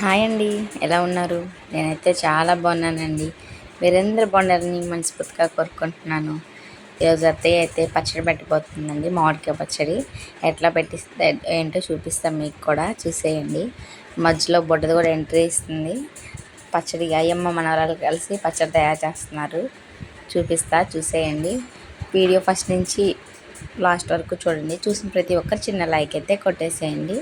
Hi అండి. ఎలా ఉన్నారు? నేనైతే చాలా బాగున్నానండి. మీరందరూ బాగుండాలని మనస్ఫూర్తిగా కోరుకుంటున్నాను. ఈరోజు అత్తయ్య అయితే పచ్చడి పెట్టిపోతుందండి మామిడికాయ పచ్చడి. ఎట్లా పెట్టిస్తే ఏంటో చూపిస్తాం మీకు కూడా చూసేయండి. మధ్యలో బొడ్డది కూడా ఎంట్రీ ఇస్తుంది. పచ్చడి అయ్యమ్మ మనవరాలు కలిసి పచ్చడి తయారు చేస్తున్నారు. చూపిస్తా చూసేయండి. వీడియో ఫస్ట్ నుంచి లాస్ట్ వరకు చూడండి. చూసిన ప్రతి ఒక్కరు చిన్న లైక్ అయితే కొట్టేసేయండి.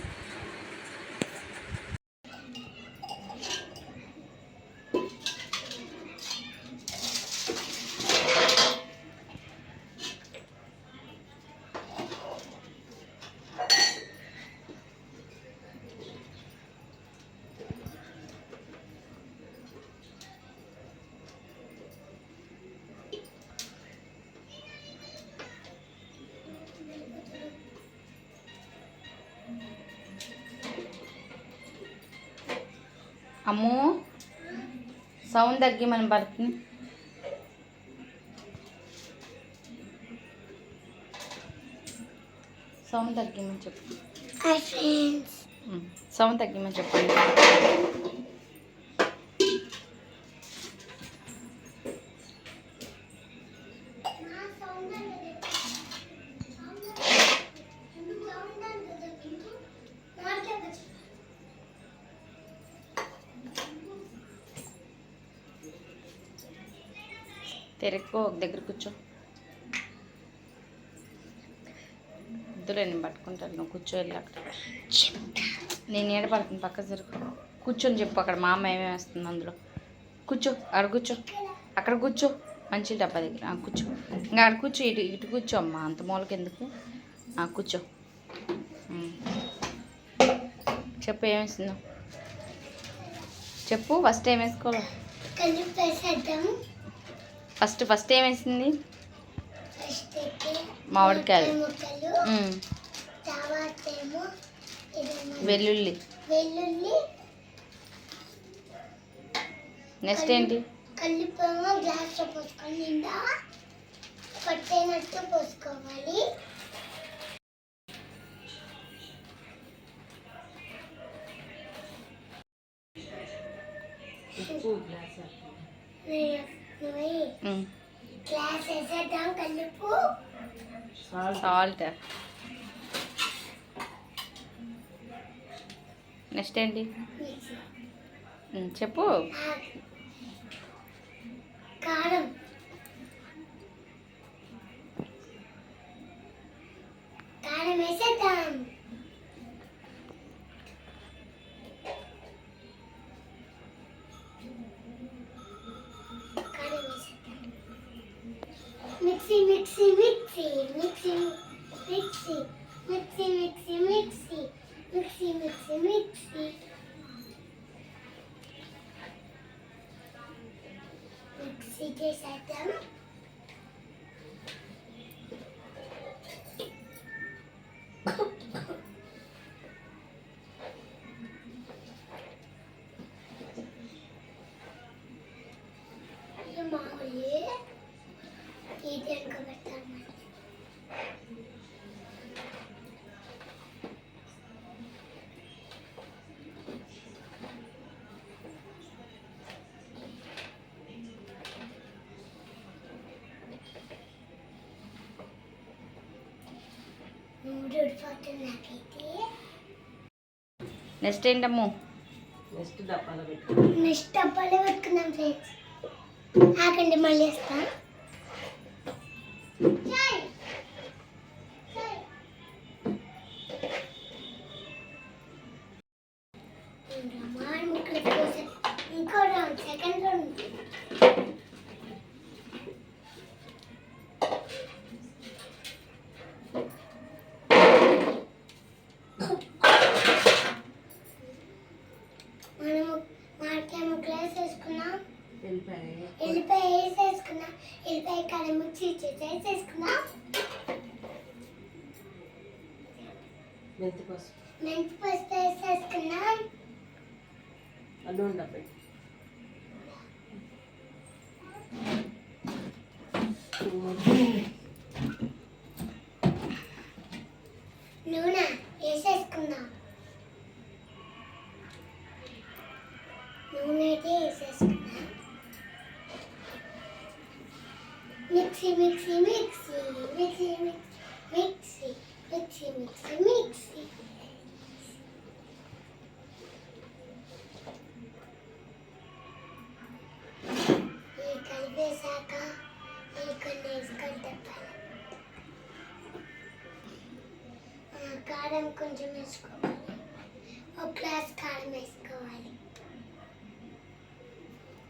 అమ్ము సౌండ్ తగ్గి మనం పడుతుంది. సౌండ్ తగ్గిమని చెప్పు. హాయ్ ఫ్రెండ్స్ ఉమ్, సౌండ్ తగ్గిమని చెప్పండి. తెరక్కో ఒక దగ్గర కూర్చో. వద్దులే నేను పట్టుకుంటాను. నువ్వు కూర్చో వెళ్ళి అక్కడ. నేను ఏడ పడుతుంది పక్క జరుగు. కూర్చొని చెప్పు అక్కడ మా అమ్మ ఏమేమి వేస్తుంది అందులో. కూర్చో అక్కడ కూర్చో. అక్కడ కూర్చో. మంచి డబ్బా దగ్గర. కూర్చో. ఇంకా అక్కడ కూర్చో ఇటు ఇటు కూర్చో అమ్మ. అంత మూలకి ఎందుకు ఆ, కూర్చో. చెప్పు ఏమేస్తుందో చెప్పు ఫస్ట్ ఏం వేసుకోవాలి? ఫస్ట్ ఫస్ట్ ఏం వేసింది మామిడికాయలు. వెల్లుల్లి. నెక్స్ట్ ఏంటి? ఉప్పు గ్లాస్ సాల్ట్. నెక్స్ట్ ఏంటి? చెప్పు. కారం. కారం వేసేద్దాం. secret system. Mom, will you? He didn't go to my. Next ఏంటమ్ము? Next డబ్బాలో పెట్టు. నెక్స్ట్ డబ్బాలో పెట్టుకుందాం ఫ్రెండ్స్. ఆకండి మళ్ళీ వేస్తా. ఇంకో రౌండ్ సెకండ్ రౌండ్. వేసేసుకున్నాం ఎల్లిపాయ. వేసేసుకున్నాం. ఎల్లిపాయ కాడ మిక్సీ చేసి వేసేసుకున్నాం. మెంతి పసుపు. మెంతి పసుపు వేసేసుకున్నాం. అల్లం డబ్బా నూనె వేసేసుకున్నాం కారం కొంచెం వేసుకోవాలి ఒక గ్లాస్ కారం వేసుకోవాలి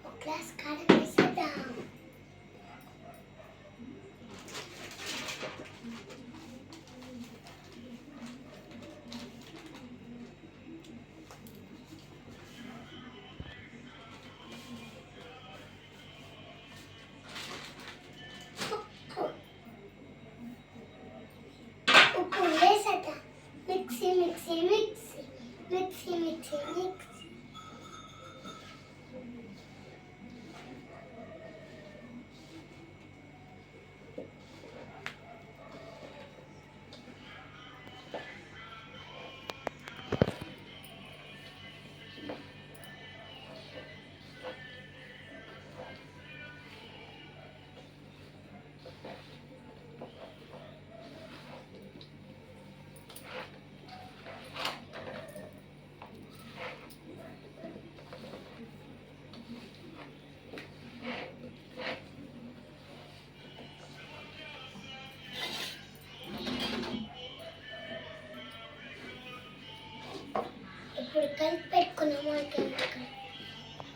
ఒక గ్లాస్ కారం వేసేద్దాం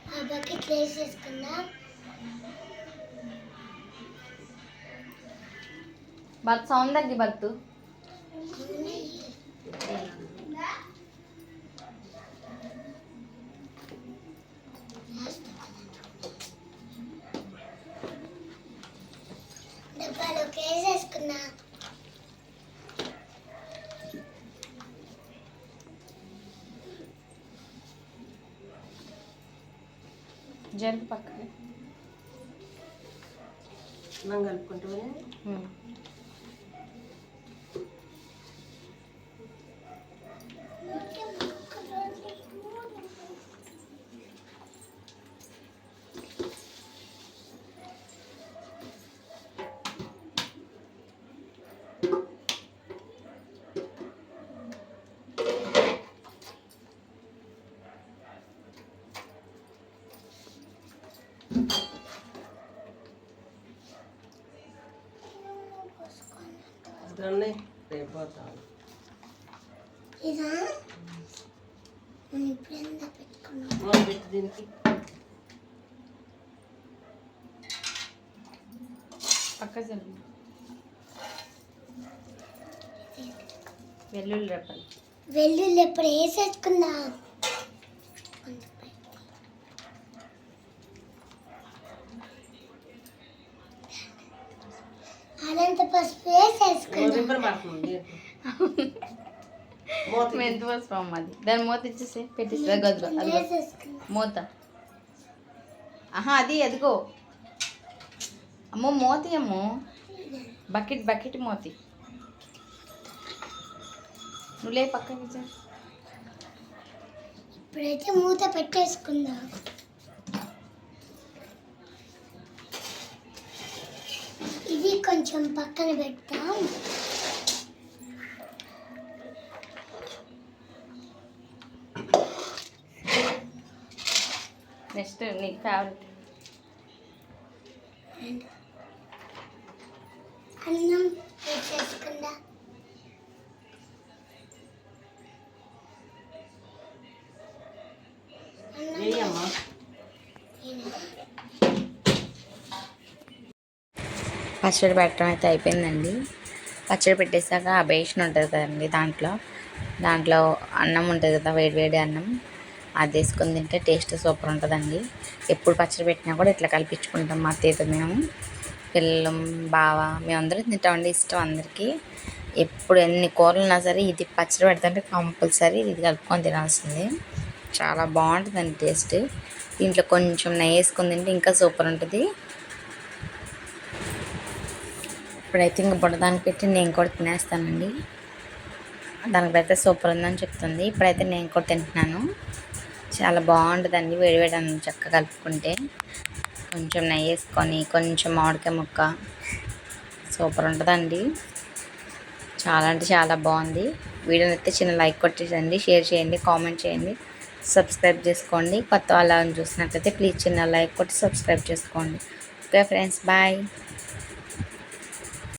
ఆ బకెట్ వేసేసుకుందా బత్ సౌండ్ తగ్గి బత్తు జరిగి పక్కన మనం కలుపుకుంటామని దాన్ని రేపోతాను పక్క వెల్లుల్లి రేపు వెల్లుల్లి ఎప్పుడు వేసేసుకుందాం. మూత అమ్మ అది దాని మూత ఇచ్చేసి పెట్టేసి గదిలో మూత. ఆహా అది అదిగో. అమ్మో మోతి అమ్మో. Bucket bucket Moti. నువ్వులే పక్కకి ఇప్పుడైతే మూత పెట్టేసుకుందాం. ఇది కొంచెం పక్కన పెడతాం. నెక్స్ట్ నీకు ఫేవరెట్ అన్నం పచ్చడి పెట్టడం అయితే అయిపోయిందండి. పచ్చడి పెట్టేశాక ఆ బేషన్ ఉంటుంది కదండి దాంట్లో. దాంట్లో అన్నం ఉంటుంది కదా వేడి వేడి అన్నం. అది వేసుకొని తింటే టేస్ట్ సూపర్ ఉంటుందండి. ఎప్పుడు పచ్చడి పెట్టినా కూడా ఇట్లా కల్పించుకుంటాం మా అత్తయ్యతో మేము. పిల్లలు బావ మేమందరం తింటామండి ఇష్టం అందరికీ. ఎప్పుడు ఎన్ని కూరలు ఉన్నా సరే ఇది పచ్చడి పెడుతుంటే కంపల్సరీ ఇది కలుపుకొని తినాల్సిందే. చాలా బాగుంటుందండి టేస్ట్. దీంట్లో కొంచెం నెయ్యి వేసుకొని తింటే ఇంకా సూపర్ ఉంటుంది. ఇప్పుడైతే ఇంక బుడదానికి పెట్టి నేను కూడా తినేస్తానండి. దానికైతే సూపర్ ఉందని చెప్తుంది. ఇప్పుడైతే నేను కూడా తింటున్నాను. చాలా బాగుంటుందండి వేడివేడి అన్నం చక్కగా కలుపుకుంటే. కొంచెం నెయ్యి వేసుకొని కొంచెం మామిడికాయ ముక్క. సూపర్ ఉంటుందండి. చాలా అంటే చాలా బాగుంది. వీడియో అయితే చిన్న లైక్ కొట్టేసండి షేర్ చేయండి కామెంట్ చేయండి. సబ్స్క్రైబ్ చేసుకోండి. కొత్త వాళ్ళని చూసినట్లయితే ప్లీజ్ చిన్న లైక్ కొట్టి సబ్స్క్రైబ్ చేసుకోండి. Okay friends bye.